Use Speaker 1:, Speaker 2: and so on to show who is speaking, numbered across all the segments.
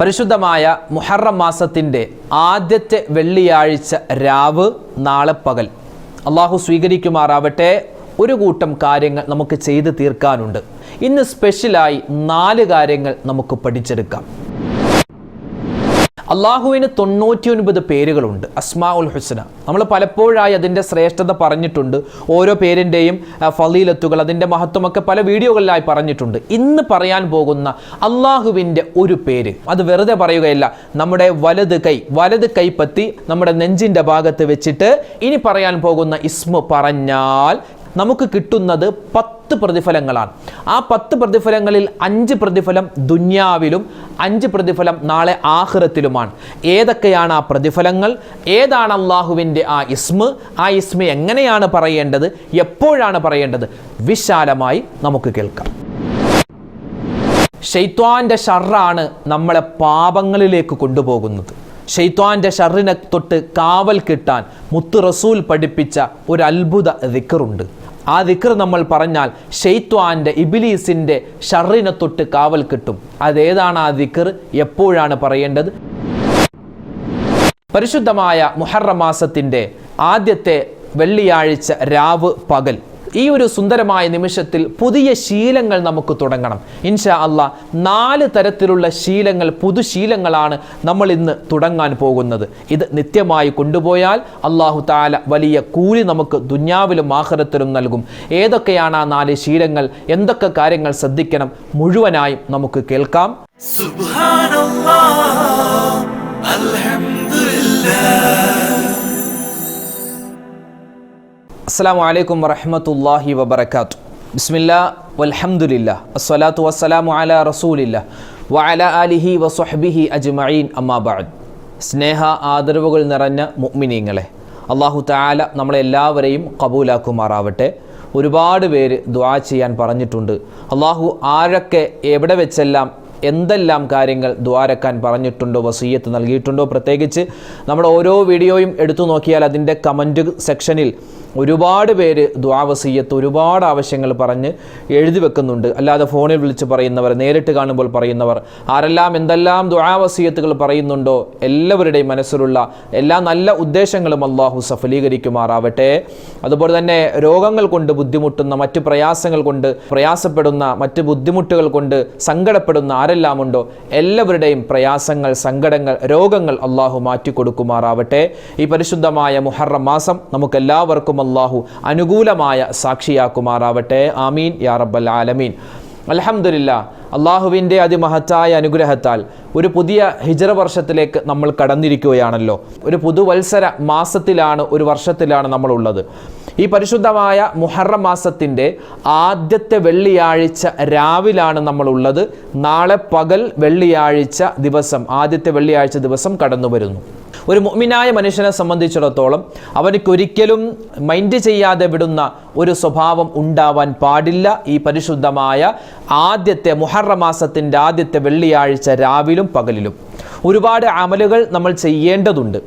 Speaker 1: പരിശുദ്ധമായ മുഹറം മാസത്തിന്റെ ആദ്യത്തെ വെള്ളിയാഴ്ച രാവ് നാളെ പകൽ. അള്ളാഹു സ്വീകരിക്കുമാറാവട്ടെ. ഒരു കൂട്ടം കാര്യങ്ങൾ നമുക്ക് ചെയ്ത് തീർക്കാനുണ്ട്. ഇന്ന് സ്പെഷ്യലായി നാല് കാര്യങ്ങൾ നമുക്ക് പഠിച്ചെടുക്കാം. അള്ളാഹുവിന് തൊണ്ണൂറ്റി ഒൻപത് പേരുകളുണ്ട് അസ്മാ ഉൽ ഹുസ്ന. നമ്മൾ പലപ്പോഴായി അതിന്റെ ശ്രേഷ്ഠത പറഞ്ഞിട്ടുണ്ട് ഓരോ പേരിന്റെയും ഫലീലത്തുകൾ അതിന്റെ മഹത്വമൊക്കെ പല വീഡിയോകളിലായി പറഞ്ഞിട്ടുണ്ട്. ഇന്ന് പറയാൻ പോകുന്ന അള്ളാഹുവിന്റെ ഒരു പേര് അത് വെറുതെ പറയുകയല്ല നമ്മുടെ വലത് കൈ വലത് കൈപ്പത്തി നമ്മുടെ നെഞ്ചിന്റെ ഭാഗത്ത് വെച്ചിട്ട് ഇനി പറയാൻ പോകുന്ന ഇസ്മു പറഞ്ഞാൽ നമുക്ക് കിട്ടുന്നത് പത്ത് പ്രതിഫലങ്ങളാണ്. ആ പത്ത് പ്രതിഫലങ്ങളിൽ അഞ്ച് പ്രതിഫലം ദുന്യാവിലും അഞ്ച് പ്രതിഫലം നാളെ ആഹ്റത്തിലുമാണ്. ഏതൊക്കെയാണ് ആ പ്രതിഫലങ്ങൾ? ഏതാണ് അള്ളാഹുവിന്റെ ആ ഇസ്മ്? ആ ഇസ്മ എങ്ങനെയാണ് പറയേണ്ടത്? എപ്പോഴാണ് പറയേണ്ടത്? വിശാലമായി നമുക്ക് കേൾക്കാം. ഷെയ്ത്വാന്റെ ഷർറാണ് നമ്മളെ പാപങ്ങളിലേക്ക് കൊണ്ടുപോകുന്നത്. ഷെയ്ത്വാന്റെ ഷർറിനെ തൊട്ട് കാവൽ കിട്ടാൻ മുത്തു റസൂൽ പഠിപ്പിച്ച ഒരു അത്ഭുത ദിക്കറുണ്ട് ആ ദിക്ർ നമ്മൾ പറഞ്ഞാൽ ഷെയ്ത്വാന്റെ ഇബിലീസിന്റെ ഷറിനെ തൊട്ട് കാവൽ കിട്ടും. അതേതാണ് ആ ദിക്ർ? എപ്പോഴാണ് പറയേണ്ടത്? പരിശുദ്ധമായ മുഹറമാസത്തിന്റെ ആദ്യത്തെ വെള്ളിയാഴ്ച രാവ് പകൽ. ഈ ഒരു സുന്ദരമായ നിമിഷത്തിൽ പുതിയ ശീലങ്ങൾ നമുക്ക് തുടങ്ങണം. ഇൻഷാ അല്ല നാല് തരത്തിലുള്ള ശീലങ്ങൾ പുതുശീലങ്ങളാണ് നമ്മൾ ഇന്ന് തുടങ്ങാൻ പോകുന്നത്. ഇത് നിത്യമായി കൊണ്ടുപോയാൽ അള്ളാഹു താല വലിയ കൂലി നമുക്ക് ദുന്യാവിലും ആഹ്റത്തിലും നൽകും. ഏതൊക്കെയാണ് ആ നാല് ശീലങ്ങൾ? എന്തൊക്കെ കാര്യങ്ങൾ ശ്രദ്ധിക്കണം? മുഴുവനായും നമുക്ക് കേൾക്കാം.
Speaker 2: സുബ്ഹാനല്ലാഹ് അൽഹംദുലില്ലാഹ്
Speaker 1: അസ്സാം വലൈക്കും വറഹമത്തല്ലാഹി വബർക്കാത്തു ബിസ്മില്ല വലഹമുല്ല അസ്വലാത്തു വസ്സലാമു അല റസൂലില്ല വഅല അലിഹി വസ്വഹ്ബിഹി അജ്മഈൻ അമ്മാബാദ് സ്നേഹ ആദരവുകൾ നിറഞ്ഞ മുഅ്മിനീങ്ങളെ അള്ളാഹു താല നമ്മളെ എല്ലാവരെയും കബൂലാക്കുമാറാവട്ടെ. ഒരുപാട് പേര് ദ്വാ ചെയ്യാൻ പറഞ്ഞിട്ടുണ്ട്. അള്ളാഹു ആരൊക്കെ എവിടെ വെച്ചെല്ലാം എന്തെല്ലാം കാര്യങ്ങൾ ദ്വാരക്കാൻ പറഞ്ഞിട്ടുണ്ടോ വസീയത്ത് നൽകിയിട്ടുണ്ടോ പ്രത്യേകിച്ച് നമ്മുടെ ഓരോ വീഡിയോയും എടുത്തു നോക്കിയാൽ അതിന്റെ കമന്റ് സെക്ഷനിൽ ഒരുപാട് പേര് ദ്വാവസീയത്ത് ഒരുപാട് ആവശ്യങ്ങൾ പറഞ്ഞ് എഴുതി വെക്കുന്നുണ്ട്. അല്ലാതെ ഫോണിൽ വിളിച്ച് പറയുന്നവർ നേരിട്ട് കാണുമ്പോൾ പറയുന്നവർ ആരെല്ലാം എന്തെല്ലാം ദ്വാവസീയത്തുകൾ പറയുന്നുണ്ടോ എല്ലാവരുടെയും മനസ്സിലുള്ള എല്ലാ നല്ല ഉദ്ദേശങ്ങളും അള്ളാഹു സഫലീകരിക്കുമാറാവട്ടെ. അതുപോലെ തന്നെ രോഗങ്ങൾ കൊണ്ട് ബുദ്ധിമുട്ടുന്ന മറ്റ് പ്രയാസങ്ങൾ കൊണ്ട് പ്രയാസപ്പെടുന്ന മറ്റ് ബുദ്ധിമുട്ടുകൾ കൊണ്ട് സങ്കടപ്പെടുന്ന ആരെല്ലാം ഉണ്ടോ എല്ലാവരുടെയും പ്രയാസങ്ങൾ സങ്കടങ്ങൾ രോഗങ്ങൾ അള്ളാഹു മാറ്റിക്കൊടുക്കുമാറാവട്ടെ. ഈ പരിശുദ്ധമായ മുഹറം മാസം നമുക്കെല്ലാവർക്കും അള്ളാഹു അനുകൂലമായ സാക്ഷിയാക്കുമാറാവട്ടെ. ആമീൻ. യാ റബ്ബൽ ആലമീൻ. അലഹമില്ല അള്ളാഹുവിന്റെ അതിമഹത്തായ അനുഗ്രഹത്താൽ ഒരു പുതിയ ഹിജറ വർഷത്തിലേക്ക് നമ്മൾ കടന്നിരിക്കുകയാണല്ലോ. ഒരു പുതുവത്സര മാസത്തിലാണ് ഒരു വർഷത്തിലാണ് നമ്മളുള്ളത്. ഈ പരിശുദ്ധമായ മുഹറം മാസത്തിന്റെ ആദ്യത്തെ വെള്ളിയാഴ്ച രാവിലാണ് നമ്മളുള്ളത്. നാളെ പകൽ വെള്ളിയാഴ്ച ദിവസം ആദ്യത്തെ വെള്ളിയാഴ്ച ദിവസം കടന്നു വരുന്നു ഒരു മുഅ്മിനായ മനുഷ്യനെ സംബന്ധിച്ചിടത്തോളം അവനക്കൊരിക്കലും മൈൻഡ് ചെയ്യാതെ വിടുന്ന ഒരു സ്വഭാവം ഉണ്ടാവാൻ പാടില്ല. ഈ പരിശുദ്ധമായ ആദ്യത്തെ മുഹറമാസത്തിന്റെ ആദ്യത്തെ വെള്ളിയാഴ്ച രാവിലും പകലിലും. ഒരുപാട് അമലുകൾ നമ്മൾ ചെയ്യേണ്ടതുണ്ട്.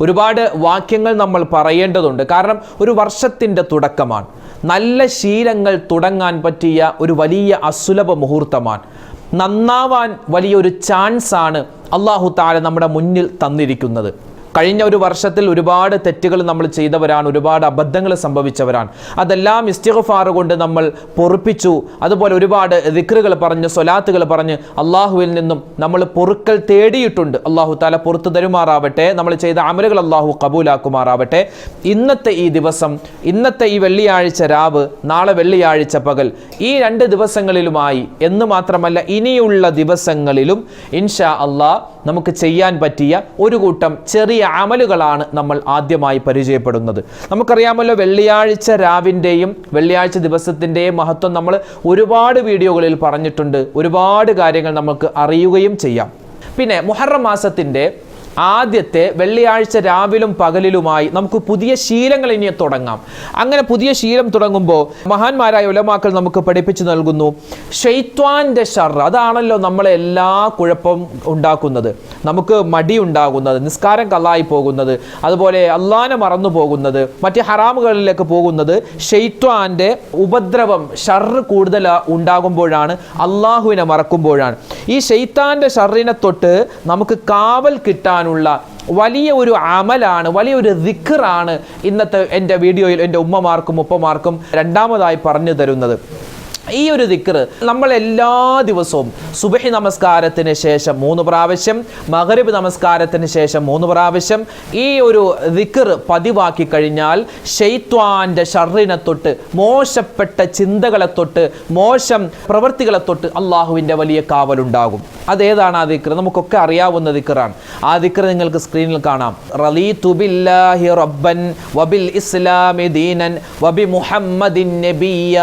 Speaker 1: ഒരുപാട് വാക്യങ്ങൾ നമ്മൾ പറയേണ്ടതുണ്ട്. കാരണം ഒരു വർഷത്തിന്റെ തുടക്കമാണ്. നല്ല ശീലങ്ങൾ തുടങ്ങാൻ പറ്റിയ ഒരു വലിയ അസുലഭ മുഹൂർത്തമാണ്. നന്നാവാൻ വലിയൊരു ചാൻസാണ് അള്ളാഹു താല നമ്മുടെ മുന്നിൽ തന്നിരിക്കുന്നത്. കഴിഞ്ഞ ഒരു വർഷത്തിൽ ഒരുപാട് തെറ്റുകൾ നമ്മൾ ചെയ്തവരാണ് ഒരുപാട് അബദ്ധങ്ങൾ സംഭവിച്ചവരാണ്. അതെല്ലാം ഇസ്തിഗ്ഫാർ കൊണ്ട് നമ്മൾ പൊറുപ്പിച്ചു. അതുപോലെ ഒരുപാട് ദിക്റുകൾ പറഞ്ഞ് സ്വലാത്തുകൾ പറഞ്ഞ് അള്ളാഹുവിൽ നിന്നും നമ്മൾ പൊറുക്കൽ തേടിയിട്ടുണ്ട്. അള്ളാഹു താല പുറത്തു തരുമാറാവട്ടെ നമ്മൾ ചെയ്ത അമലുകൾ അള്ളാഹു കബൂലാക്കുമാറാവട്ടെ. ഇന്നത്തെ ഈ ദിവസം ഇന്നത്തെ ഈ വെള്ളിയാഴ്ച രാവ് നാളെ വെള്ളിയാഴ്ച പകൽ ഈ രണ്ട് ദിവസങ്ങളിലുമായി എന്ന് മാത്രമല്ല ഇനിയുള്ള ദിവസങ്ങളിലും ഇൻഷാ അള്ളാഹ് നമുക്ക് ചെയ്യാൻ പറ്റിയ ഒരു കൂട്ടം ചെറിയ അമലുകളാണ് നമ്മൾ ആദ്യമായി പരിചയപ്പെടുന്നത്. നമുക്കറിയാമല്ലോ വെള്ളിയാഴ്ച രാവിന്റെയും വെള്ളിയാഴ്ച ദിവസത്തിന്റെയും മഹത്വം നമ്മൾ ഒരുപാട് വീഡിയോകളിൽ പറഞ്ഞിട്ടുണ്ട്. ഒരുപാട് കാര്യങ്ങൾ നമുക്ക് അറിയുകയും ചെയ്യാം. പിന്നെ മുഹറം മാസത്തിന്റെ ആദ്യത്തെ വെള്ളിയാഴ്ച രാവിലും പകലിലുമായി നമുക്ക് പുതിയ ശീലങ്ങൾ ഇനി തുടങ്ങാം. അങ്ങനെ പുതിയ ശീലം തുടങ്ങുമ്പോൾ മഹാന്മാരായ ഉലമാക്കൾ നമുക്ക് പഠിപ്പിച്ചു നൽകുന്നു ഷെയ്ത്വാന്റെ ഷർ അതാണല്ലോ നമ്മളെ എല്ലാ കുഴപ്പം ഉണ്ടാക്കുന്നത്. നമുക്ക് മടി ഉണ്ടാകുന്നത് നിസ്കാരം കള്ളായി പോകുന്നത് അതുപോലെ അള്ളാനെ മറന്നു പോകുന്നത് മറ്റ് ഹറാമുകളിലേക്ക് പോകുന്നത് ഷെയ്ത്വാന്റെ ഉപദ്രവം ഷർറ് കൂടുതൽ ഉണ്ടാകുമ്പോഴാണ് അള്ളാഹുവിനെ മറക്കുമ്പോഴാണ്. ഈ ഷെയ്ത്താന്റെ ഷർറിനെ തൊട്ട് നമുക്ക് കാവൽ കിട്ടാനുള്ള വലിയ ഒരു അമലാണ് വലിയൊരു ദിക്കറാണ് ഇന്നത്തെ എന്റെ വീഡിയോയിൽ എന്റെ ഉമ്മമാർക്കും ഉപ്പമാർക്കും രണ്ടാമതായി പറഞ്ഞു തരുന്നത്. ഈ ഒരു ദിക്ർ നമ്മൾ എല്ലാ ദിവസവും സുബഹി നമസ്കാരത്തിന് ശേഷം മൂന്ന് പ്രാവശ്യം മകരബ് നമസ്കാരത്തിന് ശേഷം മൂന്ന് പ്രാവശ്യം ഈ ഒരു ദിക്കർ പതിവാക്കി കഴിഞ്ഞാൽ ഷെയ്ത്വാന്റെ ഷർറിനെ തൊട്ട് മോശപ്പെട്ട ചിന്തകളെ തൊട്ട് മോശം പ്രവൃത്തികളെ തൊട്ട് അള്ളാഹുവിന്റെ വലിയ കാവലുണ്ടാകും. അതേതാണ് ആ ദിക്കർ നമുക്കൊക്കെ അറിയാവുന്ന ദിക്കറാണ് ആ ദിക്കർ നിങ്ങൾക്ക് സ്ക്രീനിൽ കാണാം. റലീതു തുബില്ലാഹി റബ്ബൻ വബിൽ ഇസ്ലാമി ദീനൻ വബി മുഹമ്മദിൻ നബിയ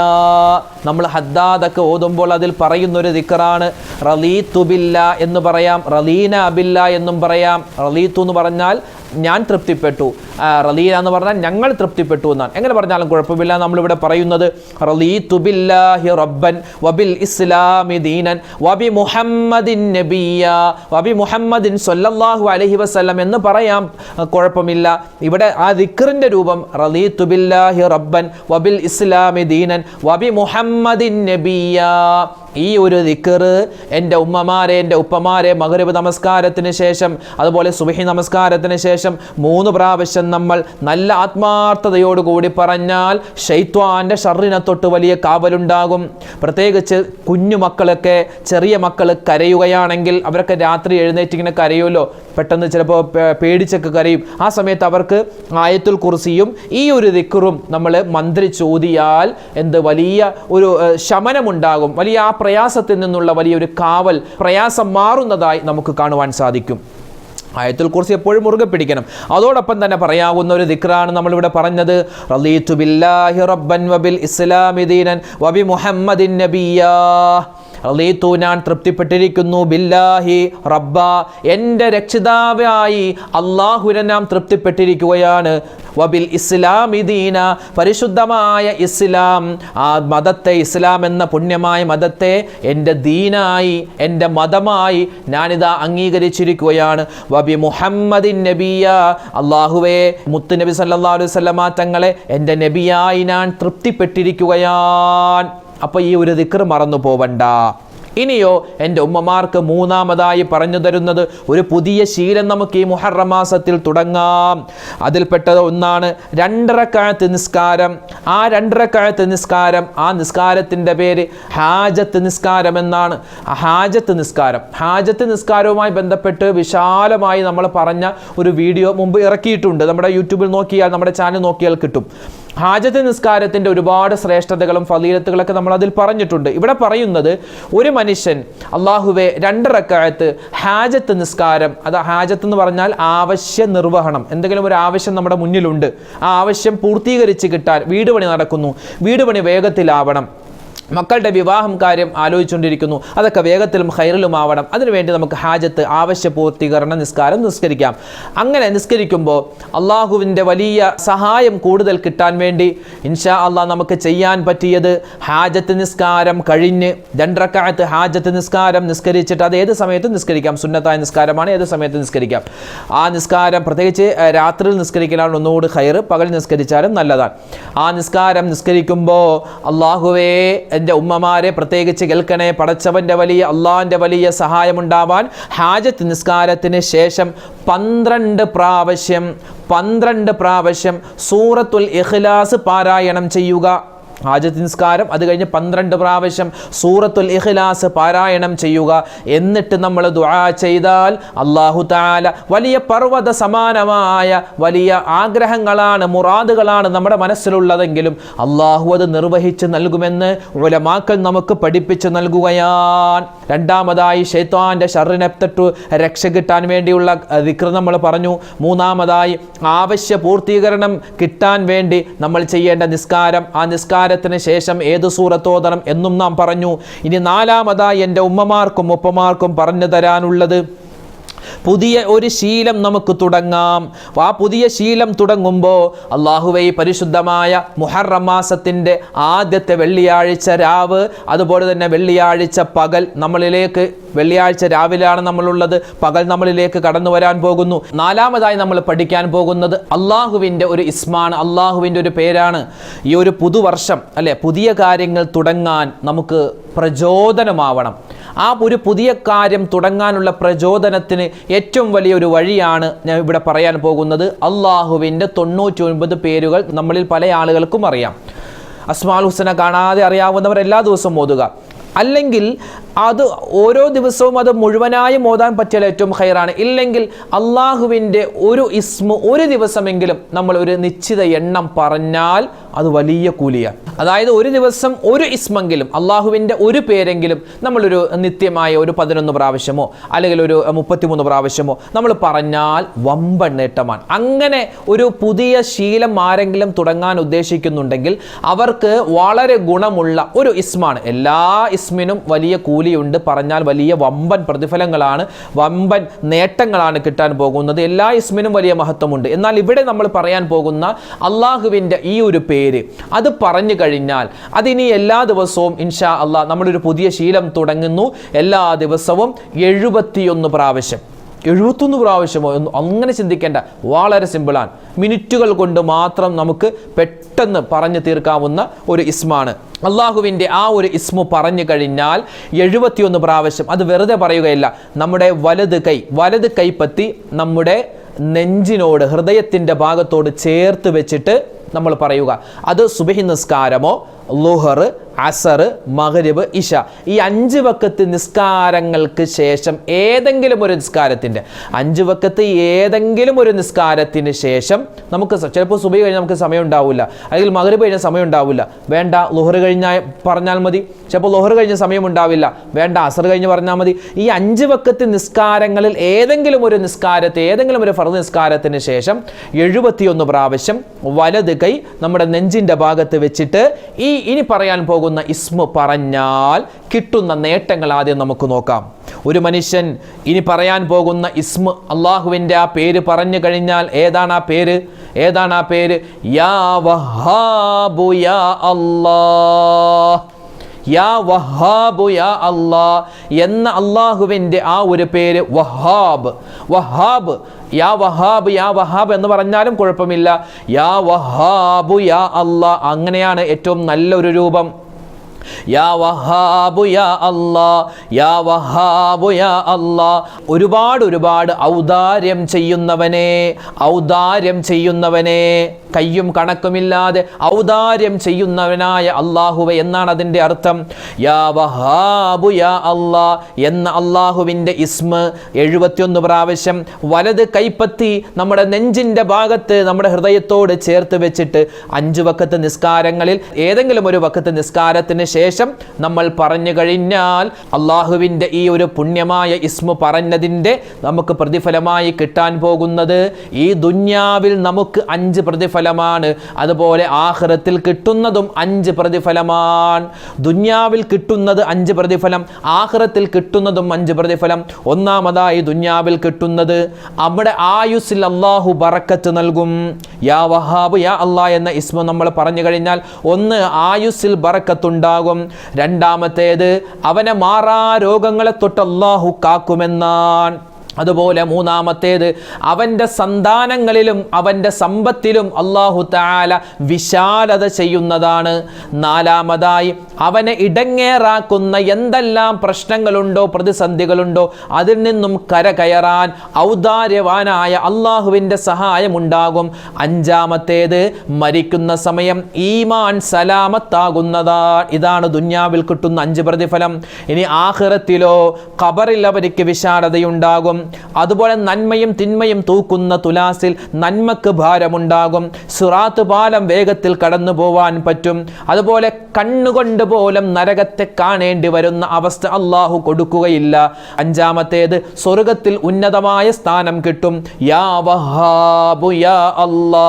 Speaker 1: നമ്മൾ ഹദ്ദാദൊക്കെ ഓതുമ്പോൾ അതിൽ പറയുന്ന ഒരു ദിക്കറാണ് റലീത്തുബില്ല എന്ന് പറയാം റലീന അബില്ല എന്നും പറയാം. റലീത്തു എന്ന് പറഞ്ഞാൽ ഞാൻ തൃപ്തിപ്പെട്ടു. റലീ എന്ന് പറഞ്ഞാൽ ഞങ്ങൾ തൃപ്തിപ്പെട്ടു എന്നാണ്. എങ്ങനെ പറഞ്ഞാലും കുഴപ്പമില്ല. നമ്മളിവിടെ പറയുന്നത് റലീതു ബില്ലാഹി റബ്ബൻ വബിൽ ഇസ്ലാമി ദീനൻ വബി മുഹമ്മദിൻ നബിയ വബി മുഹമ്മദിൻ സൊല്ലാഹു അലഹി വസ്ലം എന്ന് പറയാം. കുഴപ്പമില്ല. ഇവിടെ ആ ദിക്കറിന്റെ രൂപം റലീതു ബില്ലാഹി റബ്ബൻ വബിൽ ഇസ്ലാമി ദീനൻ വബി മുഹമ്മദിൻ നബിയ ഈ ഒരു ദിക്കറ് എന്റെ ഉമ്മമാരെ എന്റെ ഉപ്പമാരെ മകരവ് നമസ്കാരത്തിന് ശേഷം അതുപോലെ സുബഹി നമസ്കാരത്തിന് ശേഷം മൂന്ന് പ്രാവശ്യം നമ്മൾ നല്ല ആത്മാർത്ഥതയോടുകൂടി പറഞ്ഞാൽ ഷെയ്ത്വാന്റെ ഷർറിനെ തൊട്ട് വലിയ കാവലുണ്ടാകും. പ്രത്യേകിച്ച് കുഞ്ഞു മക്കളൊക്കെ ചെറിയ മക്കൾ കരയുകയാണെങ്കിൽ അവരൊക്കെ രാത്രി എഴുന്നേറ്റ് ഇങ്ങനെ കരയുമല്ലോ? പെട്ടെന്ന് ചിലപ്പോൾ പേടിച്ചൊക്കെ കരയും. ആ സമയത്ത് അവർക്ക് ആയത്തുൽ കുർസിയും ഈ ഒരു ദിക്കറും നമ്മൾ മന്ത്രി ചോദിയാൽ എന്ത് വലിയ ഒരു ശമനമുണ്ടാകും. വലിയ ആ പ്രയാസത്തിൽ നിന്നുള്ള വലിയൊരു കാവൽ പ്രയാസം മാറുന്നതായി നമുക്ക് കാണുവാൻ സാധിക്കും. ആയത്തിൽ കുറിച്ച് എപ്പോഴും മുറുകെ പിടിക്കണം. അതോടൊപ്പം തന്നെ പറയാവുന്ന ഒരു ദിക്റാണ് നമ്മളിവിടെ പറഞ്ഞത്. റബ്ബൻ വബിൽ ഇസ്ലാമി ദീനൻ വബി മുഹമ്മദിൻ നബിയാ. ഞാൻ തൃപ്തിപ്പെട്ടിരിക്കുന്നു. ബില്ലാഹി റബ്ബ എന്റെ രക്ഷിതാവായി അള്ളാഹുവിനെ നാം തൃപ്തിപ്പെട്ടിരിക്കുകയാണ്. വബിൽ ഇസ്ലാമി ഇദീന പരിശുദ്ധമായ ഇസ്ലാം ആ മതത്തെ ഇസ്ലാം എന്ന പുണ്യമായ മതത്തെ എന്റെ ദീനായി എന്റെ മതമായി ഞാനിതാ അംഗീകരിച്ചിരിക്കുകയാണ്. വബി മുഹമ്മദിൻ നബിയ അള്ളാഹുവേ മുത്ത് നബി സല്ലാ അലൈഹി വസല്ലമ തങ്ങളെ എന്റെ നബിയായി ഞാൻ തൃപ്തിപ്പെട്ടിരിക്കുകയാൻ അപ്പോൾ ഈ ഒരു ദിക്കർ മറന്നു പോവണ്ട. ഇനിയോ എന്റെ ഉമ്മമാർക്ക് മൂന്നാമതായി പറഞ്ഞു തരുന്നത് ഒരു പുതിയ ശീലം നമുക്ക് ഈ മുഹറമാസത്തിൽ തുടങ്ങാം. അതിൽപ്പെട്ടത് ഒന്നാണ് രണ്ടരക്കാലത്ത് നിസ്കാരം. ആ രണ്ടരക്കാലത്ത് നിസ്കാരം ആ നിസ്കാരത്തിന്റെ പേര് ഹാജത്ത് നിസ്കാരം എന്നാണ്. ഹാജത്ത് നിസ്കാരം ഹാജത്ത് നിസ്കാരവുമായി ബന്ധപ്പെട്ട് വിശാലമായി നമ്മൾ പറഞ്ഞ ഒരു വീഡിയോ മുമ്പ് ഇറക്കിയിട്ടുണ്ട്. നമ്മുടെ യൂട്യൂബിൽ നോക്കിയാൽ നമ്മുടെ ചാനൽ നോക്കിയാൽ കിട്ടും. ഹാജത്ത് നിസ്കാരത്തിന്റെ ഒരുപാട് ശ്രേഷ്ഠതകളും ഫലീലത്തുകളൊക്കെ നമ്മൾ അതിൽ പറഞ്ഞിട്ടുണ്ട്. ഇവിടെ പറയുന്നത് ഒരു മനുഷ്യൻ അള്ളാഹുവെ രണ്ടറക്കാലത്ത് ഹാജത്ത് നിസ്കാരം അത് ഹാജത്ത് എന്ന് പറഞ്ഞാൽ ആവശ്യ നിർവഹണം. എന്തെങ്കിലും ഒരു ആവശ്യം നമ്മുടെ മുന്നിലുണ്ട്. ആ ആവശ്യം പൂർത്തീകരിച്ച് കിട്ടാൻ വീട് പണി നടക്കുന്നു. വീട് പണി വേഗത്തിലാവണം. മക്കളുടെ വിവാഹം കാര്യം ആലോചിച്ചുകൊണ്ടിരിക്കുന്നു. അതൊക്കെ വേഗത്തിലും ഹൈറിലും ആവണം. അതിനുവേണ്ടി നമുക്ക് ഹാജത്ത് ആവശ്യ പൂർത്തീകരണ നിസ്കാരം നിസ്കരിക്കാം. അങ്ങനെ നിസ്കരിക്കുമ്പോൾ അള്ളാഹുവിന്റെ വലിയ സഹായം കൂടുതൽ കിട്ടാൻ വേണ്ടി ഇൻഷാ അള്ളാഹ് നമുക്ക് ചെയ്യാൻ പറ്റിയത് ഹാജത്ത് നിസ്കാരം കഴിഞ്ഞ് രണ്ടരക്കാലത്ത് ഹാജത്ത് നിസ്കാരം നിസ്കരിച്ചിട്ട് അത് ഏത് സമയത്തും നിസ്കരിക്കാം. സുന്നത്തായ നിസ്കാരമാണ് ഏത് സമയത്ത് നിസ്കരിക്കാം. ആ നിസ്കാരം പ്രത്യേകിച്ച് രാത്രിയിൽ നിസ്കരിക്കലാണ് ഒന്നുകൂടി ഹൈർ പകൽ നിസ്കരിച്ചാലും നല്ലതാണ്. ആ നിസ്കാരം നിസ്കരിക്കുമ്പോൾ അള്ളാഹുവേ എന്റെ ഉമ്മമാരെ പ്രത്യേകിച്ച് കേൾക്കണേ പടച്ചവന്റെ വലിയ അള്ളാഹിന്റെ വലിയ സഹായമുണ്ടാവാൻ ഹാജത്ത് നിസ്കാരത്തിന് ശേഷം പന്ത്രണ്ട് പ്രാവശ്യം പന്ത്രണ്ട് പ്രാവശ്യം സൂറത്തുൽ ഇഖ്ലാസ് പാരായണം ചെയ്യുക. ഹാജത്ത് നിസ്കാരം അത് കഴിഞ്ഞ് പന്ത്രണ്ട് പ്രാവശ്യം സൂറത്തുൽ ഇഖ്ലാസ് പാരായണം ചെയ്യുക. എന്നിട്ട് നമ്മൾ ദുആ ചെയ്താൽ അള്ളാഹു താല വലിയ പർവത സമാനമായ വലിയ ആഗ്രഹങ്ങളാണ് മുറാദുകളാണ് നമ്മുടെ മനസ്സിലുള്ളതെങ്കിലും അള്ളാഹു അത് നിർവഹിച്ച് നൽകുമെന്ന് ഉലമാക്കൾ നമുക്ക് പഠിപ്പിച്ചു നൽകുകയാണ്. രണ്ടാമതായി ഷെയ്ത്താന്റെ ഷറിനെത്തിട്ടു തൊട്ട് രക്ഷ കിട്ടാൻ വേണ്ടിയുള്ള ദിക്ർ നമ്മൾ പറഞ്ഞു. മൂന്നാമതായി ആവശ്യ പൂർത്തീകരണം കിട്ടാൻ വേണ്ടി നമ്മൾ ചെയ്യേണ്ട നിസ്കാരം. ആ നിസ്കാരത്തിന് ശേഷം ഏത് സൂറത്തോതണം എന്നും നാം പറഞ്ഞു. ഇനി നാലാമതായി എന്റെ ഉമ്മമാർക്കും ഉപ്പമാർക്കും പറഞ്ഞു തരാനുള്ളത് പുതിയ ഒരു ശീലം നമുക്ക് തുടങ്ങാം. ആ പുതിയ ശീലം തുടങ്ങുമ്പോൾ അള്ളാഹുവെ പരിശുദ്ധമായ മുഹറം മാസത്തിന്റെ ആദ്യത്തെ വെള്ളിയാഴ്ച രാവ് അതുപോലെ തന്നെ വെള്ളിയാഴ്ച പകൽ നമ്മളിലേക്ക് വെള്ളിയാഴ്ച രാവിലെയാണ് നമ്മളുള്ളത് പകൽ നമ്മളിലേക്ക് കടന്നു വരാൻ പോകുന്നു. നാലാമതായി നമ്മൾ പഠിക്കാൻ പോകുന്നത് അള്ളാഹുവിന്റെ ഒരു ഇസ്മാണ് അള്ളാഹുവിന്റെ ഒരു പേരാണ്. ഈ ഒരു പുതുവർഷം അല്ലെ പുതിയ കാര്യങ്ങൾ തുടങ്ങാൻ നമുക്ക് പ്രചോദനമാവണം. ആ ഒരു പുതിയ കാര്യം തുടങ്ങാനുള്ള പ്രചോദനത്തിന് ഏറ്റവും വലിയൊരു വഴിയാണ് ഞാൻ ഇവിടെ പറയാൻ പോകുന്നത്. അള്ളാഹുവിന്റെ തൊണ്ണൂറ്റി ഒൻപത് പേരുകൾ നമ്മളിൽ പല ആളുകൾക്കും അറിയാം. അസ്മാൽ ഹുസന കാണാതെ അറിയാവുന്നവർ എല്ലാ ദിവസവും ഓതുക. അല്ലെങ്കിൽ അത് ഓരോ ദിവസവും അത് മുഴുവനായി ഓതാൻ പറ്റിയാൽ ഏറ്റവും ഹൈറാണ് ഇല്ലെങ്കിൽ അള്ളാഹുവിന്റെ ഒരു ഇസ്മു ഒരു ദിവസമെങ്കിലും നമ്മൾ ഒരു നിശ്ചിത എണ്ണം പറഞ്ഞാൽ അത് വലിയ കൂലിയാണ്. അതായത് ഒരു ദിവസം ഒരു ഇസ്മെങ്കിലും അള്ളാഹുവിന്റെ ഒരു പേരെങ്കിലും നമ്മളൊരു നിത്യമായ ഒരു പതിനൊന്ന് പ്രാവശ്യമോ അല്ലെങ്കിൽ ഒരു മുപ്പത്തിമൂന്ന് പ്രാവശ്യമോ നമ്മൾ പറഞ്ഞാൽ വമ്പൻ നേട്ടമാണ്. അങ്ങനെ ഒരു പുതിയ ശീലം ആരെങ്കിലും തുടങ്ങാൻ ഉദ്ദേശിക്കുന്നുണ്ടെങ്കിൽ അവർക്ക് വളരെ ഗുണമുള്ള ഒരു ഇസ്മാണ്. എല്ലാ ഇസ്മിനും വലിയ കൂലിയുണ്ട് പറഞ്ഞാൽ വലിയ വമ്പൻ പ്രതിഫലങ്ങളാണ് വമ്പൻ നേട്ടങ്ങളാണ് കിട്ടാൻ പോകുന്നത്. എല്ലാ ഇസ്മിനും വലിയ മഹത്വമുണ്ട്. എന്നാൽ ഇവിടെ നമ്മൾ പറയാൻ പോകുന്ന അള്ളാഹുവിന്റെ ഈ ഒരു പേര് അത് പറഞ്ഞു കഴിഞ്ഞാൽ അതിനി എല്ലാ ദിവസവും ഇൻഷാ അള്ളാഹ് നമ്മളൊരു പുതിയ ശീലം തുടങ്ങുന്നു. എല്ലാ ദിവസവും എഴുപത്തിയൊന്ന് പ്രാവശ്യം. എഴുപത്തൊന്ന് പ്രാവശ്യമോ എന്ന് അങ്ങനെ ചിന്തിക്കേണ്ട. വളരെ സിമ്പിളാണ് മിനിറ്റുകൾ കൊണ്ട് മാത്രം നമുക്ക് പെട്ടെന്ന് പറഞ്ഞു തീർക്കാവുന്ന ഒരു ഇസ്മാണ്. അള്ളാഹുവിന്റെ ആ ഒരു ഇസ്മു പറഞ്ഞു കഴിഞ്ഞാൽ എഴുപത്തിയൊന്ന് പ്രാവശ്യം അത് വെറുതെ പറയുകയില്ല. നമ്മുടെ വലത് കൈ വലത് കൈപ്പത്തി നമ്മുടെ നെഞ്ചിനോട് ഹൃദയത്തിന്റെ ഭാഗത്തോട് ചേർത്ത് വെച്ചിട്ട് നമ്മൾ പറയുക. അത് സുബഹി നിസ്കാരമോ ലുഹർ അസർ മഹരിബ് ഇഷ. ഈ അഞ്ച് വക്കത്ത് നിസ്കാരങ്ങൾക്ക് ശേഷം ഏതെങ്കിലും ഒരു നിസ്കാരത്തിന്റെ. അഞ്ച് വക്കത്ത് ഏതെങ്കിലും ഒരു നിസ്കാരത്തിന് ശേഷം നമുക്ക് ചിലപ്പോൾ സുബൈ കഴിഞ്ഞാൽ നമുക്ക് സമയം ഉണ്ടാവില്ല. അല്ലെങ്കിൽ മകരിബ് കഴിഞ്ഞാൽ സമയം ഉണ്ടാവില്ല. വേണ്ട ലുഹർ കഴിഞ്ഞാൽ പറഞ്ഞാൽ മതി. ചിലപ്പോൾ ലുഹർ കഴിഞ്ഞ സമയം ഉണ്ടാവില്ല. വേണ്ട അസർ കഴിഞ്ഞ് പറഞ്ഞാൽ മതി. ഈ അഞ്ച് വക്കത്ത് നിസ്കാരങ്ങളിൽ ഏതെങ്കിലും ഒരു നിസ്കാരത്തെ ഏതെങ്കിലും ഒരു ഫർദ് നിസ്കാരത്തിന് ശേഷം എഴുപത്തിയൊന്ന് പ്രാവശ്യം വലത് കൈ നമ്മുടെ നെഞ്ചിന്റെ ഭാഗത്ത് വെച്ചിട്ട് ഈ ഇനി പറയാൻ പോകുന്ന ഇസ്മ പറഞ്ഞാൽ കിട്ടുന്ന നേട്ടങ്ങൾ ആദ്യം നമുക്ക് നോക്കാം. ഒരു മനുഷ്യൻ ഇനി പറയാൻ പോകുന്ന ഇസ്മ അള്ളാഹുവിന്റെ ആ പേര് പറഞ്ഞു കഴിഞ്ഞാൽ ഏതാണ് ആ പേര്? ഏതാണ് ആ പേര്? യാ വഹാബു യാ അല്ലാഹ്. യാ വഹാബു യാ അള്ളാ എന്ന അള്ളാഹുവിന്റെ ആ ഒരു പേര് വഹാബ്. വഹാബ് യാ വഹാബ് യാ വഹാബ് എന്ന് പറഞ്ഞാലും കുഴപ്പമില്ല. യാ വഹാബു യാ അള്ളാ അങ്ങനെയാണ് ഏറ്റവും നല്ലൊരു രൂപം. യാ വഹാബു യാ അല്ലാ യാ വഹാബു യാ അല്ലാ. ഒരുപാട് ഒരുപാട് ഔദാര്യം ചെയ്യുന്നവനെ ഔദാര്യം ചെയ്യുന്നവനെ കയ്യും കണക്കുമില്ലാതെ ഔദാര്യം ചെയ്യുന്നവനായ അള്ളാഹുവെ എന്നാണ് അതിന്റെ അർത്ഥം. യാ വഹാബു യാ അല്ലാ എന്ന അള്ളാഹുവിന്റെ ഇസ്മ എഴുപത്തിയൊന്ന് പ്രാവശ്യം വലത് കൈപ്പത്തി നമ്മുടെ നെഞ്ചിന്റെ ഭാഗത്ത് നമ്മുടെ ഹൃദയത്തോട് ചേർത്ത് വെച്ചിട്ട് അഞ്ചു വക്കത്ത് നിസ്കാരങ്ങളിൽ ഏതെങ്കിലും ഒരു വക്കത്ത് നിസ്കാരത്തിന് ശേഷം നമ്മൾ പറഞ്ഞു കഴിഞ്ഞാൽ അള്ളാഹുവിന്റെ ഈ ഒരു പുണ്യമായ ഇസ്മു പറഞ്ഞതിന്റെ നമുക്ക് പ്രതിഫലമായി കിട്ടാൻ പോകുന്നത് ഈ ദുന്യാവിൽ നമുക്ക് അഞ്ച് പ്രതിഫലമാണ്. അതുപോലെ ആഹ്റത്തിൽ കിട്ടുന്നതും അഞ്ച് പ്രതിഫലമാണ്. ദുന്യാവിൽ കിട്ടുന്നത് അഞ്ച് പ്രതിഫലം ആഹ്റത്തിൽ കിട്ടുന്നതും അഞ്ച് പ്രതിഫലം. ഒന്നാമതായി ദുന്യാവിൽ കിട്ടുന്നത് അവിടെ ആയുസിൽ അള്ളാഹു ബറക്കത്ത് നൽകും. യാ വഹാബ് യാ അള്ളാ എന്ന ഇസ്മു നമ്മൾ പറഞ്ഞു കഴിഞ്ഞാൽ ഒന്ന് ആയുസിൽ ബറക്കത്തുണ്ടാകും രണ്ടാമത്തേത് അവനെ മാറാ രോഗങ്ങളെ തൊട്ട് അള്ളാഹു കാക്കുമെന്നാണ്. അതുപോലെ മൂന്നാമത്തേത് അവന്റെ സന്താനങ്ങളിലും അവന്റെ സമ്പത്തിലും അള്ളാഹു താല വിശാലത ചെയ്യുന്നതാണ്. നാലാമതായി അവനെ ഇടങ്ങേറാക്കുന്ന എന്തെല്ലാം പ്രശ്നങ്ങളുണ്ടോ പ്രതിസന്ധികളുണ്ടോ അതിൽ നിന്നും കരകയറാൻ ഔദാര്യവാനായ അള്ളാഹുവിന്റെ സഹായമുണ്ടാകും. അഞ്ചാമത്തേത് മരിക്കുന്ന സമയം ഈമാൻ സലാമത്താകുന്നതാ ഇതാണ് ദുന്യാവിൽ കിട്ടുന്ന അഞ്ച് പ്രതിഫലം. ഇനി ആഹ്റത്തിലോ ഖബറിൽ അവർക്ക് വിശാലതയുണ്ടാകും. അതുപോലെ നന്മയും തിന്മയും തൂക്കുന്ന തുലാസിൽ നന്മക്ക് ഭാരമുണ്ടാകും. സുറാത്ത് പാലം വേഗത്തിൽ കടന്നു പോവാൻ പറ്റും. അതുപോലെ കണ്ണുകൊണ്ട് പോലും നരകത്തെ കാണേണ്ടി വരുന്ന അവസ്ഥ അള്ളാഹു കൊടുക്കുകയില്ല. അഞ്ചാമത്തേത് സ്വർഗത്തിൽ ഉന്നതമായ സ്ഥാനം കിട്ടും. യാ വഹാബു യാ അല്ലാ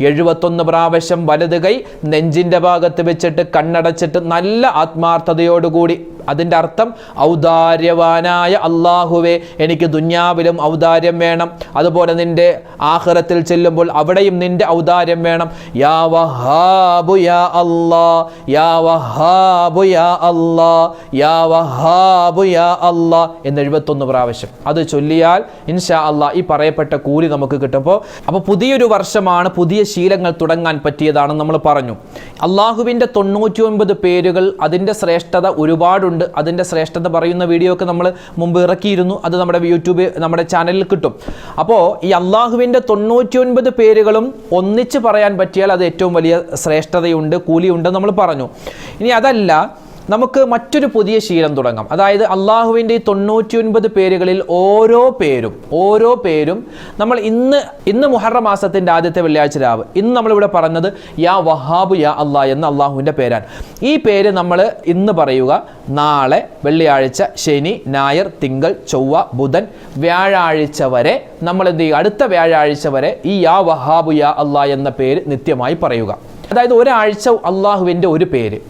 Speaker 1: എഴുപത്തൊന്ന് പ്രാവശ്യം വലത് കൈ നെഞ്ചിന്റെ ഭാഗത്ത് വെച്ചിട്ട് കണ്ണടച്ചിട്ട് നല്ല ആത്മാർത്ഥതയോടുകൂടി അതിന്റെ അർത്ഥം ഔദാര്യവാനായ അള്ളാഹുവെ എനിക്ക് ദുന്യാവിലും ഔദാര്യം വേണം. അതുപോലെ നിന്റെ ആഹ്റത്തിൽ ചെല്ലുമ്പോൾ അവിടെയും നിന്റെ ഔദാര്യം വേണം. യാ വഹാബു യാ അല്ലാ യാ വഹാബു യാ അല്ലാ യാ വഹാബു യാ അല്ലാ എന്ന് എഴുപത്തൊന്ന് പ്രാവശ്യം. അത് ചൊല്ലിയാൽ ഇൻഷാ അല്ലാ ഈ പറയപ്പെട്ട കൂലി നമുക്ക് കിട്ടുമ്പോൾ അപ്പോൾ പുതിയൊരു വർഷമാണ് പുതിയ ശീലങ്ങൾ തുടങ്ങാൻ പറ്റിയതാണെന്ന് നമ്മൾ പറഞ്ഞു. അള്ളാഹുവിന്റെ തൊണ്ണൂറ്റി ഒൻപത് പേരുകൾ അതിന്റെ ശ്രേഷ്ഠത ഒരുപാടുണ്ട്. അതിന്റെ ശ്രേഷ്ഠത പറയുന്ന വീഡിയോ ഒക്കെ നമ്മൾ മുമ്പ് ഇറക്കിയിരുന്നു. അത് നമ്മുടെ യൂട്യൂബ് നമ്മുടെ ചാനലിൽ കിട്ടും. അപ്പോൾ ഈ അള്ളാഹുവിന്റെ തൊണ്ണൂറ്റിയൊൻപത് പേരുകളും ഒന്നിച്ച് പറയാൻ പറ്റിയാൽ അത് ഏറ്റവും വലിയ ശ്രേഷ്ഠതയുണ്ട് കൂലിയുണ്ട് നമ്മൾ പറഞ്ഞു. ഇനി അതല്ല നമുക്ക് മറ്റൊരു പുതിയ ശീലം തുടങ്ങാം. അതായത് അള്ളാഹുവിന്റെ ഈ തൊണ്ണൂറ്റി ഒൻപത് പേരുകളിൽ ഓരോ പേരും ഓരോ പേരും നമ്മൾ ഇന്ന് ഇന്ന് മുഹറ മാസത്തിന്റെ ആദ്യത്തെ വെള്ളിയാഴ്ച രാവ്. ഇന്ന് നമ്മളിവിടെ പറഞ്ഞത് യാ വഹാബു യാ അള്ളാഹ് എന്ന അള്ളാഹുവിന്റെ പേരാണ്. ഈ പേര് നമ്മൾ ഇന്ന് പറയുക നാളെ വെള്ളിയാഴ്ച ശനി ഞായർ തിങ്കൾ ചൊവ്വ ബുധൻ വ്യാഴാഴ്ച വരെ നമ്മൾ എന്ത് ചെയ്യുക? അടുത്ത വ്യാഴാഴ്ച വരെ ഈ യാ വഹാബു യാ അള്ളാഹ് എന്ന പേര് നിത്യമായി പറയുക. അതായത് ഒരാഴ്ച അള്ളാഹുവിന്റെ ഒരു പേര്.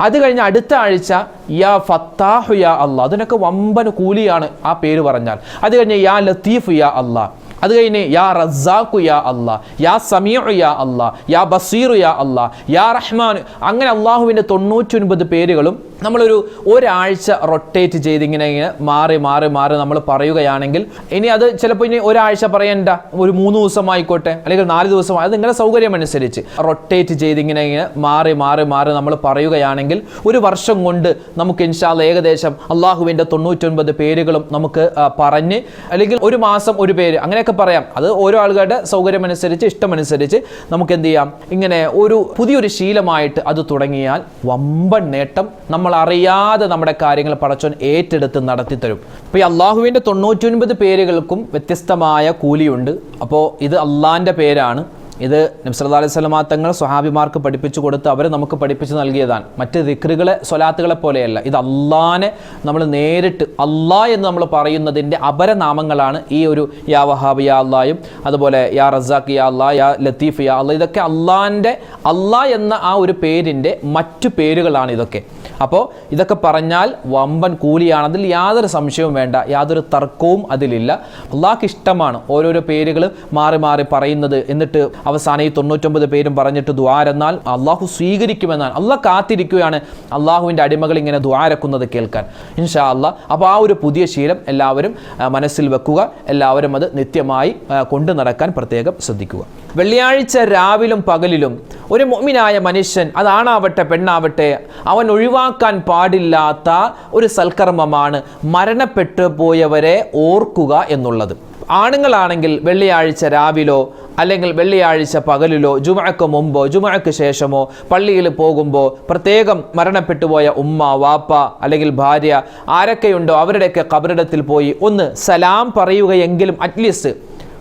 Speaker 1: അത് കഴിഞ്ഞ് അടുത്ത ആഴ്ച യാ ഫത്താഹു യാ അള്ളാഹ്. അതിനൊക്കെ വമ്പൻ കൂലിയാണ് ആ പേര് പറഞ്ഞാൽ. അത് കഴിഞ്ഞ് യാ ലത്തീഫ് യാ അള്ളാഹ്. അത് കഴിഞ്ഞ് യാ റസാഖു യാ അല്ലാ യാ സമീഉ യാ അല്ലാ യാ ബസീറു യാ അല്ലാ യാ റഹ്മാൻ അങ്ങനെ അള്ളാഹുവിന്റെ തൊണ്ണൂറ്റൊൻപത് പേരുകളും നമ്മളൊരു ഒരാഴ്ച റൊട്ടേറ്റ് ചെയ്ത് ഇങ്ങനെ ഇങ്ങനെ മാറി മാറി മാറി നമ്മൾ പറയുകയാണെങ്കിൽ ഇനി അത് ചിലപ്പോൾ ഇനി ഒരാഴ്ച പറയണ്ട ഒരു മൂന്ന് ദിവസമായിക്കോട്ടെ അല്ലെങ്കിൽ നാല് ദിവസം അത് നിങ്ങളുടെ സൗകര്യം അനുസരിച്ച് റൊട്ടേറ്റ് ചെയ്ത് ഇങ്ങനെ ഇങ്ങനെ മാറി മാറി മാറി നമ്മൾ പറയുകയാണെങ്കിൽ ഒരു വർഷം കൊണ്ട് നമുക്ക് ഇൻഷാല്ല ഏകദേശം അള്ളാഹുവിന്റെ തൊണ്ണൂറ്റൊൻപത് പേരുകളും നമുക്ക് പറഞ്ഞ് അല്ലെങ്കിൽ ഒരു മാസം ഒരു പേര് അങ്ങനെയൊക്കെ പറയാം. അത് ഓരോ ആളുകളുടെ സൗകര്യമനുസരിച്ച് ഇഷ്ടമനുസരിച്ച് നമുക്ക് എന്ത് ചെയ്യാം? ഇങ്ങനെ ഒരു പുതിയൊരു ശീലമായിട്ട് അത് തുടങ്ങിയാൽ വമ്പൻ നേട്ടം നമ്മൾ അറിയാതെ നമ്മുടെ കാര്യങ്ങൾ പടച്ചോൻ ഏറ്റെടുത്ത് നടത്തിത്തരും. ഇപ്പോൾ ഈ അള്ളാഹുവിന്റെ തൊണ്ണൂറ്റൊൻപത് പേരുകൾക്കും വ്യത്യസ്തമായ കൂലിയുണ്ട്. അപ്പോൾ ഇത് അള്ളാഹിന്റെ പേരാണ്. ഇത് നബ്സല്ലാ അലൈഹി തങ്ങൾ സ്വഹാബിമാർക്ക് പഠിപ്പിച്ചു കൊടുത്ത് അവർ നമുക്ക് പഠിപ്പിച്ച് നൽകിയതാണ്. മറ്റ് ദിക്റുകളെ സ്വലാത്തുകളെ പോലെയല്ല. ഇത് അള്ളാനെ നമ്മൾ നേരിട്ട് അള്ളാ എന്ന് നമ്മൾ പറയുന്നതിന്റെ അപരനാമങ്ങളാണ് ഈ ഒരു യാ വഹാബ് യാ അള്ളായും അതുപോലെ യാ റസാഖ് യാ അള്ളാ യാ ലത്തീഫ് യാ അള്ളാ ഇതൊക്കെ അള്ളാന്റെ അള്ളാ എന്ന ആ ഒരു പേരിന്റെ മറ്റു പേരുകളാണ് ഇതൊക്കെ. അപ്പോൾ ഇതൊക്കെ പറഞ്ഞാൽ വമ്പൻ കൂലിയാണതിൽ യാതൊരു സംശയവും വേണ്ട. യാതൊരു തർക്കവും അതിലില്ല. അള്ളാഹ്ക്ക് ഇഷ്ടമാണ് ഓരോരോ പേരുകൾ മാറി മാറി പറയുന്നത്. എന്നിട്ട് അവസാനം ഈ തൊണ്ണൂറ്റൊമ്പത് പേരും പറഞ്ഞിട്ട് ദ്വാരെന്നാൽ അള്ളാഹു സ്വീകരിക്കുമെന്നാണ്. അള്ളാഹ് കാത്തിരിക്കുകയാണ്. അള്ളാഹുവിന്റെ അടിമകൾ ഇങ്ങനെ ദ്വാരക്കുന്നത് കേൾക്കാൻ. ഇൻഷാ അള്ളാഹ് അപ്പോൾ ആ ഒരു പുതിയ ശീലം എല്ലാവരും മനസ്സിൽ വെക്കുക. എല്ലാവരും അത് നിത്യമായി കൊണ്ടു നടക്കാൻ പ്രത്യേകം ശ്രദ്ധിക്കുക. വെള്ളിയാഴ്ച രാവിലും പകലിലും ഒരു മുഅ്മിനായ മനുഷ്യൻ അതാണാവട്ടെ പെണ്ണാവട്ടെ അവൻ ഒഴിവാക്കാൻ പാടില്ലാത്ത ഒരു സൽക്കർമ്മമാണ് മരണപ്പെട്ടു പോയവരെ ഓർക്കുക എന്നുള്ളത്. ആണുങ്ങളാണെങ്കിൽ വെള്ളിയാഴ്ച രാവിലോ അല്ലെങ്കിൽ വെള്ളിയാഴ്ച പകലിലോ ജുമഅക്ക് മുമ്പോ ജുമഅക്ക് ശേഷമോ പള്ളിയിൽ പോകുമ്പോൾ പ്രത്യേകം മരണപ്പെട്ടുപോയ ഉമ്മ വാപ്പ അല്ലെങ്കിൽ ഭാര്യ ആരൊക്കെയുണ്ടോ അവരുടെയൊക്കെ കബറിടത്തിൽ പോയി ഒന്ന് സലാം പറയുകയെങ്കിലും അറ്റ്ലീസ്റ്റ്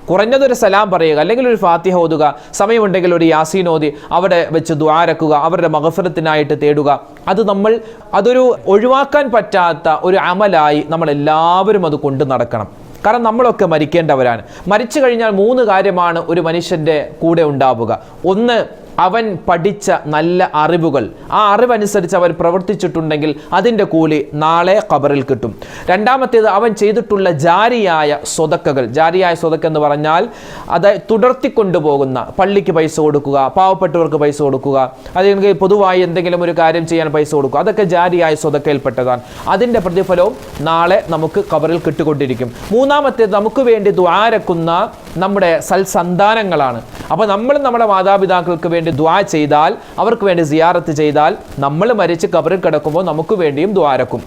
Speaker 1: കുറഞ്ഞതൊരു സലാം പറയുക അല്ലെങ്കിൽ ഒരു ഫാത്തിഹ ഓതുക സമയമുണ്ടെങ്കിൽ ഒരു യാസീൻ ഓതി അവിടെ വെച്ച് ദ്വാരക്കുക അവരുടെ മഹഫറത്തിനായിട്ട് തേടുക. അത് നമ്മൾ അതൊരു ഒഴിവാക്കാൻ പറ്റാത്ത ഒരു അമലായി നമ്മൾ എല്ലാവരും അത് കൊണ്ടു നടക്കണം. കാരണം നമ്മളൊക്കെ മരിക്കേണ്ടവരാണ്. മരിച്ചു കഴിഞ്ഞാൽ മൂന്ന് കാര്യമാണ് ഒരു മനുഷ്യന്റെ കൂടെ ഉണ്ടാവുക. ഒന്ന് അവൻ പഠിച്ച നല്ല അറിവുകൾ. ആ അറിവനുസരിച്ച് അവർ പ്രവർത്തിച്ചിട്ടുണ്ടെങ്കിൽ അതിന്റെ കൂലി നാളെ ഖബറിൽ കിട്ടും. രണ്ടാമത്തേത് അവൻ ചെയ്തിട്ടുള്ള ജാരിയായ സ്വതക്കകൾ. ജാരിയായ സ്വതക്ക എന്ന് പറഞ്ഞാൽ അത് തുടർത്തിക്കൊണ്ടുപോകുന്ന പള്ളിക്ക് പൈസ കൊടുക്കുക പാവപ്പെട്ടവർക്ക് പൈസ കൊടുക്കുക അല്ലെങ്കിൽ പൊതുവായി എന്തെങ്കിലും ഒരു കാര്യം ചെയ്യാൻ പൈസ കൊടുക്കുക. അതൊക്കെ ജാരിയായ സ്വതക്കയിൽപ്പെട്ടതാണ്. അതിന്റെ പ്രതിഫലവും നാളെ നമുക്ക് ഖബറിൽ കിട്ടുകൊണ്ടിരിക്കും മൂന്നാമത്തേത് നമുക്ക് വേണ്ടി ദ്വാരക്കുന്ന നമ്മുടെ സൽസന്താനങ്ങളാണ്. അപ്പോൾ നമ്മൾ നമ്മുടെ മാതാപിതാക്കൾക്ക് വേണ്ടി ദ്വാ ചെയ്താൽ അവർക്ക് വേണ്ടി സിയാറത്ത് ചെയ്താൽ നമ്മൾ മരിച്ച് കബറിൽ കിടക്കുമ്പോൾ നമുക്ക് വേണ്ടിയും ദ്വാരക്കും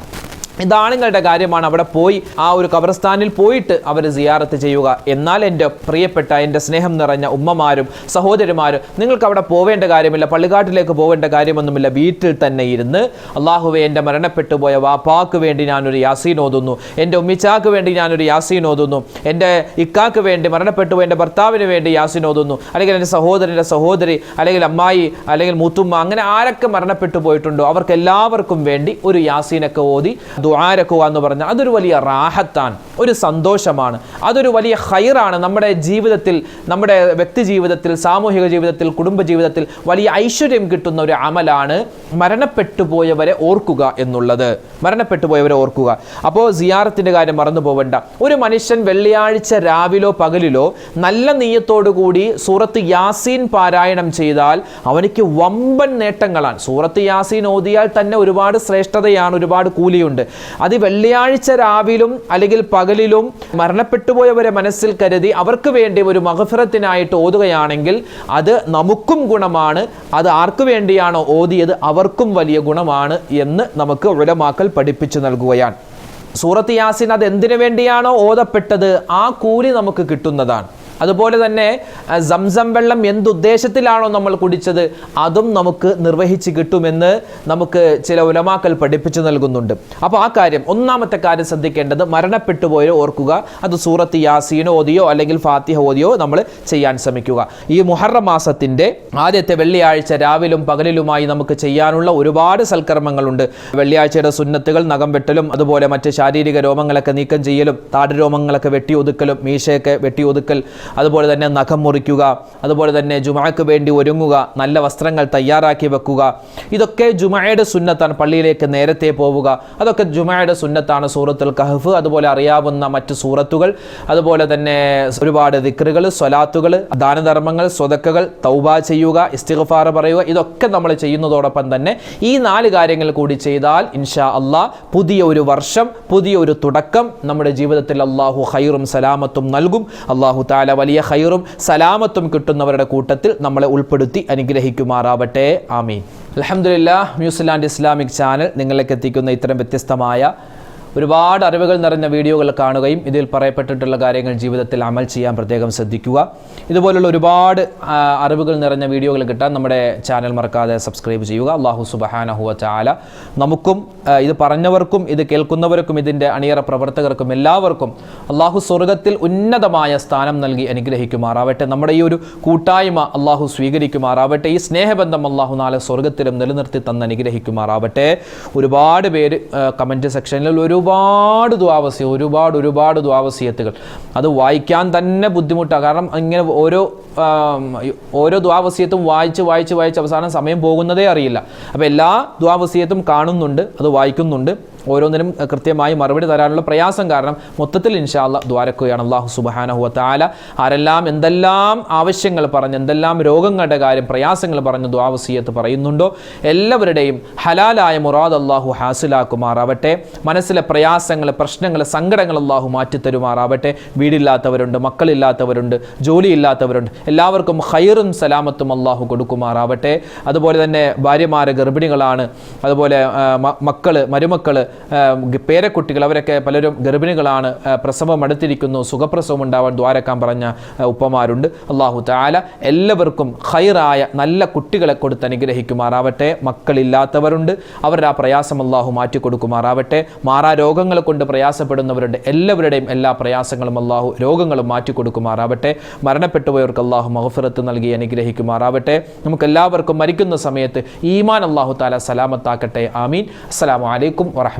Speaker 1: ഇതാണുങ്ങളുടെ കാര്യമാണ് അവിടെ പോയി ആ ഒരു കബർസ്ഥാനിൽ പോയിട്ട് അവർ സിയാറത്ത് ചെയ്യുക. എന്നാൽ എന്റെ പ്രിയപ്പെട്ട എന്റെ സ്നേഹം നിറഞ്ഞ ഉമ്മമാരും സഹോദരിമാരും നിങ്ങൾക്ക് അവിടെ പോവേണ്ട കാര്യമില്ല പള്ളിക്കാട്ടിലേക്ക് പോവേണ്ട കാര്യമൊന്നുമില്ല. വീട്ടിൽ തന്നെ ഇരുന്ന് അള്ളാഹുവെ എന്റെ മരണപ്പെട്ടു പോയ വാപ്പാക്ക് വേണ്ടി ഞാനൊരു യാസീൻ ഓതുന്നു. എന്റെ ഉമ്മിച്ചാക്ക് വേണ്ടി ഞാനൊരു യാസീൻ ഓതുന്നു. എന്റെ ഇക്കാക്ക് വേണ്ടി മരണപ്പെട്ടു പോയ എന്റെ ഭർത്താവിന് വേണ്ടി യാസീൻ ഓതുന്നു. അല്ലെങ്കിൽ എന്റെ സഹോദരന്റെ സഹോദരി അല്ലെങ്കിൽ അമ്മായി അല്ലെങ്കിൽ മുത്തുമ്മ അങ്ങനെ ആരൊക്കെ മരണപ്പെട്ടു പോയിട്ടുണ്ടോ അവർക്ക് എല്ലാവർക്കും വേണ്ടി ഒരു യാസീനൊക്കെ ഓതി ദ്വാരക്കുക എന്ന് പറഞ്ഞാൽ അതൊരു വലിയ റാഹത്താണ് ഒരു സന്തോഷമാണ് അതൊരു വലിയ ഹൈറാണ് നമ്മുടെ ജീവിതത്തിൽ നമ്മുടെ വ്യക്തി ജീവിതത്തിൽ സാമൂഹിക ജീവിതത്തിൽ കുടുംബ ജീവിതത്തിൽ വലിയ ഐശ്വര്യം കിട്ടുന്ന ഒരു അമലാണ് മരണപ്പെട്ടു പോയവരെ ഓർക്കുക എന്നുള്ളത്. മരണപ്പെട്ടു പോയവരെ ഓർക്കുക. അപ്പോൾ സിയാറത്തിന്റെ കാര്യം മറന്നു പോവേണ്ട. ഒരു മനുഷ്യൻ വെള്ളിയാഴ്ച രാവിലോ പകലിലോ നല്ല നീയത്തോടു കൂടി സൂറത്ത് യാസീൻ പാരായണം ചെയ്താൽ അവനിക്ക് വമ്പൻ നേട്ടങ്ങളാണ്. സൂറത്ത് യാസീൻ ഓതിയാൽ തന്നെ ഒരുപാട് ശ്രേഷ്ഠതയാണ് ഒരുപാട് കൂലിയുണ്ട്. അത് വെള്ളിയാഴ്ച രാവിലും അല്ലെങ്കിൽ പകലിലും മരണപ്പെട്ടുപോയവരെ മനസ്സിൽ കരുതി അവർക്ക് വേണ്ടി ഒരു മഹഫിറത്തിനായിട്ട് ഓതുകയാണെങ്കിൽ അത് നമുക്കും ഗുണമാണ് അത് ആർക്കു വേണ്ടിയാണോ ഓതിയത് അവർക്കും വലിയ ഗുണമാണ് എന്ന് നമുക്ക് ഉലമാക്കൽ പഠിപ്പിച്ചു നൽകുകയാണ്. സൂറത്ത് യാസിൻ അത് എന്തിനു വേണ്ടിയാണോ ഓതപ്പെട്ടത്? ആ കൂലി നമുക്ക് കിട്ടുന്നതാണ്. അതുപോലെ തന്നെ സംസം വെള്ളം എന്തുദ്ദേശത്തിലാണോ നമ്മൾ കുടിച്ചത് അതും നമുക്ക് നിർവഹിച്ച് കിട്ടുമെന്ന് നമുക്ക് ചില ഉലമാക്കൽ പഠിപ്പിച്ചു നൽകുന്നുണ്ട്. അപ്പോൾ ആ കാര്യം ഒന്നാമത്തെ കാര്യം ശ്രദ്ധിക്കേണ്ടത് മരണപ്പെട്ടു പോയോ ഓർക്കുക. അത് സൂറത്ത് യാസീനോ ഓതിയോ അല്ലെങ്കിൽ ഫാത്തിഹ ഓതിയോ നമ്മൾ ചെയ്യാൻ ശ്രമിക്കുക. ഈ മുഹറം മാസത്തിന്റെ ആദ്യത്തെ വെള്ളിയാഴ്ച രാവിലും പകലിലുമായി നമുക്ക് ചെയ്യാനുള്ള ഒരുപാട് സൽക്കർമ്മങ്ങളുണ്ട്. വെള്ളിയാഴ്ചയുടെ സുന്നത്തുകൾ നഖം വെട്ടലും അതുപോലെ മറ്റ് ശാരീരിക രോമങ്ങളൊക്കെ നീക്കം ചെയ്യലും താടരോമങ്ങളൊക്കെ വെട്ടി ഒതുക്കലും മീശയൊക്കെ വെട്ടി ഒതുക്കൽ അതുപോലെ തന്നെ നഖം മുറിക്കുക അതുപോലെ തന്നെ ജുമാക്ക് വേണ്ടി ഒരുങ്ങുക നല്ല വസ്ത്രങ്ങൾ തയ്യാറാക്കി വെക്കുക. ഇതൊക്കെ ജുമായയുടെ സുന്നത്താണ് പള്ളിയിലേക്ക് നേരത്തെ പോവുക. അതൊക്കെ ജുമായയുടെ സുന്നത്താണ് സൂറത്തുൽ കഹഫ് അതുപോലെ അറിയാവുന്ന മറ്റ് സൂറത്തുകൾ അതുപോലെ തന്നെ ഒരുപാട് ദിക്റുകൾ സ്വലാത്തുകൾ ദാനധർമ്മങ്ങൾ സ്വതക്കകൾ തൗബ ചെയ്യുക ഇസ്തിഗ്ഫാർ പറയുക ഇതൊക്കെ നമ്മൾ ചെയ്യുന്നതോടൊപ്പം തന്നെ ഈ നാല് കാര്യങ്ങൾ കൂടി ചെയ്താൽ ഇൻഷാ അള്ളാ പുതിയ ഒരു വർഷം പുതിയ ഒരു തുടക്കം നമ്മുടെ ജീവിതത്തിൽ അള്ളാഹു ഹൈറും സലാമത്തും നൽകും. അള്ളാഹു താല വലിയ ഹൈറും സലാമത്തും കിട്ടുന്നവരുടെ കൂട്ടത്തിൽ നമ്മളെ ഉൾപ്പെടുത്തി അനുഗ്രഹിക്കുമാറാവട്ടെ. ആമീൻ. അലഹമുല്ല ന്യൂസിലാൻഡ് ഇസ്ലാമിക് ചാനൽ നിങ്ങളിലേക്ക് എത്തിക്കുന്ന ഇത്തരം വ്യത്യസ്തമായ ഒരുപാട് അറിവുകൾ നിറഞ്ഞ വീഡിയോകൾ കാണുകയും ഇതിൽ പറയപ്പെട്ടിട്ടുള്ള കാര്യങ്ങൾ ജീവിതത്തിൽ അമൽ ചെയ്യാൻ പ്രത്യേകം ശ്രദ്ധിക്കുക. ഇതുപോലുള്ള ഒരുപാട് അറിവുകൾ നിറഞ്ഞ വീഡിയോകൾ കിട്ടാൻ നമ്മുടെ ചാനൽ മറക്കാതെ സബ്സ്ക്രൈബ് ചെയ്യുക. അള്ളാഹു സുബഹാനഹുവ ചാല നമുക്കും ഇത് പറഞ്ഞവർക്കും ഇത് കേൾക്കുന്നവർക്കും ഇതിന്റെ അണിയറ പ്രവർത്തകർക്കും എല്ലാവർക്കും അള്ളാഹു സ്വർഗത്തിൽ ഉന്നതമായ സ്ഥാനം നൽകി അനുഗ്രഹിക്കുമാറാവട്ടെ. നമ്മുടെ ഈ ഒരു കൂട്ടായ്മ അള്ളാഹു സ്വീകരിക്കുമാറാവട്ടെ. ഈ സ്നേഹബന്ധം അള്ളാഹു നാളെ സ്വർഗത്തിലും നിലനിർത്തി തന്ന് അനുഗ്രഹിക്കുമാറാവട്ടെ. ഒരുപാട് പേര് കമന്റ് സെക്ഷനിൽ ഒരുപാട് ദ്വാവസ്യ ഒരുപാട് ഒരുപാട് ദ്വാവസ്യത്തുകൾ അത് വായിക്കാൻ തന്നെ ബുദ്ധിമുട്ടാണ്. കാരണം ഇങ്ങനെ ഓരോ ഓരോ ദ്വാവസ്യത്തും വായിച്ച് വായിച്ച് വായിച്ച് അവസാനം സമയം പോകുന്നതേ അറിയില്ല. അപ്പോൾ എല്ലാ ദ്വാവസ്യത്തും കാണുന്നുണ്ട് അത് വായിക്കുന്നുണ്ട്. ഓരോന്നിനും കൃത്യമായി മറുപടി തരാനുള്ള പ്രയാസം കാരണം മൊത്തത്തിൽ ഇൻഷാല്ല ദ്വാരക്കുകയാണ് അള്ളാഹു സുബഹാനഹുവ താല ആരെല്ലാം എന്തെല്ലാം ആവശ്യങ്ങൾ പറഞ്ഞ് എന്തെല്ലാം രോഗങ്ങളുടെ കാര്യം പ്രയാസങ്ങൾ പറഞ്ഞ് ദ്വാവസീയത്ത് പറയുന്നുണ്ടോ എല്ലാവരുടെയും ഹലാലായ മുറാദ് അള്ളാഹു ഹാസിലാക്കുമാറാവട്ടെ. മനസ്സിലെ പ്രയാസങ്ങൾ പ്രശ്നങ്ങൾ സങ്കടങ്ങൾ അള്ളാഹു മാറ്റിത്തരുമാറാവട്ടെ. വീടില്ലാത്തവരുണ്ട് മക്കളില്ലാത്തവരുണ്ട് ജോലിയില്ലാത്തവരുണ്ട്. എല്ലാവർക്കും ഹൈറും സലാമത്തും അള്ളാഹു കൊടുക്കുമാറാവട്ടെ. അതുപോലെ തന്നെ ഭാര്യമാരെ ഗർഭിണികളാണ്. അതുപോലെ മക്കൾ മ- പേരക്കുട്ടികൾ അവരൊക്കെ പലരും ഗർഭിണികളാണ് പ്രസവം അടുത്തിരിക്കുന്നു സുഖപ്രസവം ഉണ്ടാവാൻ ദ്വാരക്കാൻ പറഞ്ഞ ഉപ്പമാരുണ്ട്. അള്ളാഹു താല എല്ലാവർക്കും ഹൈറായ നല്ല കുട്ടികളെ കൊടുത്ത് അനുഗ്രഹിക്കുമാറാവട്ടെ. മക്കളില്ലാത്തവരുണ്ട്. അവരുടെ ആ പ്രയാസം അള്ളാഹു മാറ്റിക്കൊടുക്കുമാറാവട്ടെ. മാറാ രോഗങ്ങൾ കൊണ്ട് പ്രയാസപ്പെടുന്നവരുണ്ട്. എല്ലാവരുടെയും എല്ലാ പ്രയാസങ്ങളും അള്ളാഹു രോഗങ്ങളും മാറ്റിക്കൊടുക്കുമാറാവട്ടെ. മരണപ്പെട്ടുപോയവർക്ക് അള്ളാഹു മഹഫിറത്ത് നൽകി അനുഗ്രഹിക്കുമാറാവട്ടെ. നമുക്ക് എല്ലാവർക്കും മരിക്കുന്ന സമയത്ത് ഈമാൻ അള്ളാഹു താല സലാമത്താക്കട്ടെ. ആമീൻ. അസ്സലാമു അലൈക്കും